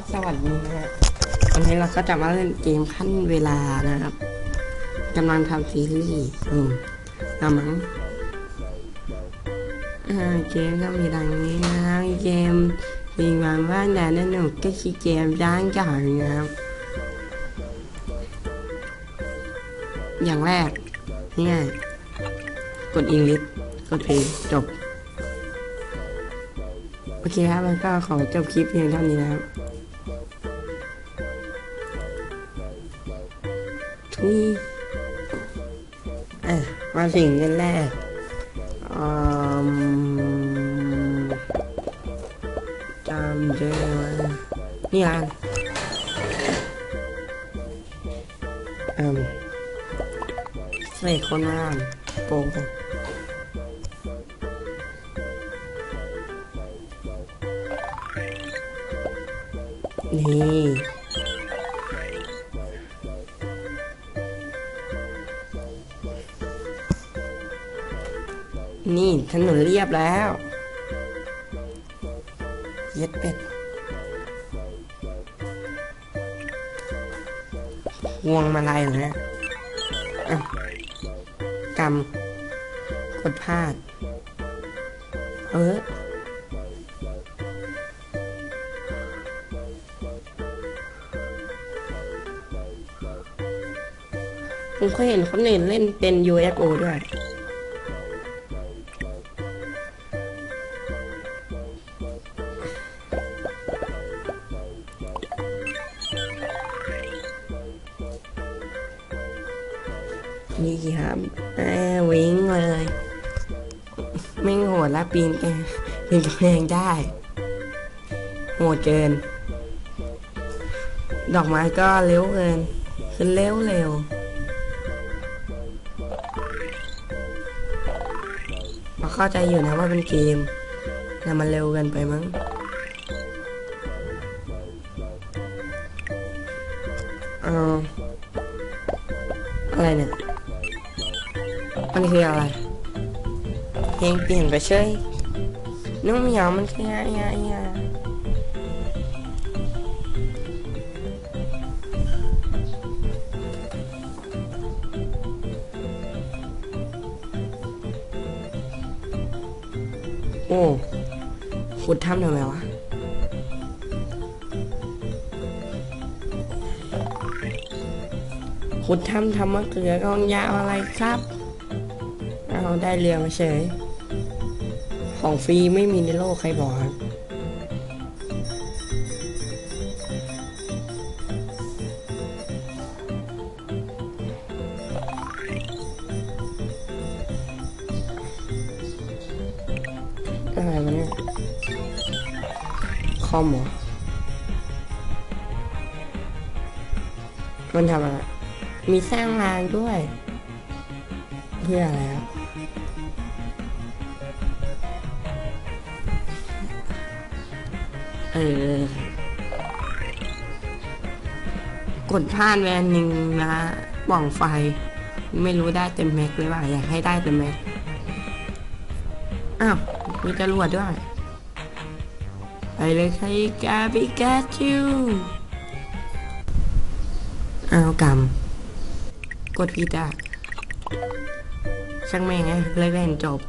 ก็สวัสดีนะฮะวันนี้เราก็จะมาเล่นเกมขั้นเวลานะครับกำลังทำซีรีส์อืมเอามั้งเกมก็มีดังนี้นะครับเกมมีความว่าแต่นั่นหนูก็คือเกมย่างจ่ายนะครับ อย่างแรกง่ายกดอังกฤษกดเพลงจบ โอเคครับมันก็ขอจบคลิปเพียงเท่านี้นะครับ ทุยอะมาถึงกันแรกอืมจำได้ว่านี่ร้านอืมเสกคนงามโปงนี่ นี่ถนนเรียบแล้ว เย็ดเป็ดห่วงมาลายเหรอเนี่ยอะกำกดพลาด เออผมเคยเห็นคนอื่นเล่นเป็น UFO ด้วย นี่ครับวิ่งเลยไม่โหดแล้วปีนไปปีนกำแพงได้โหดเกิน ดอกไม้ก็เร็วเกิน ขึ้นเร็วเร็วเราเข้าใจอยู่นะว่าเป็นเกม แต่มันเร็วเกินไปมั้งเอาอะไรเนี่ย มันคืออะไรเพลงเปลี่ยนไปเฉยน้องเหมียวมันคืออะไรอะโอ้ขุดถ้ำทำไมวะขุดถ้ำทำมะเขือกองยาวอะไรครับ เอาได้เรือมาเฉย ของฟรีไม่มีในโลกใครบอกครับอะไรวะเนี่ยคอมเหรอ มันทำอะไร มีสร้างรางด้วย เพื่ออะไรครับ เออกดผ่านแวนหนึ่งนะป่องไฟ ไม่รู้ได้เต็มแม็กหรือเปล่าอยากให้ได้เต็มแม็กอ้าว มีจรวดด้วย ไปเลยใครกาปิกาจูอ้าวกำกดผิดอะช่างแม่งไงเลยเล่นจบ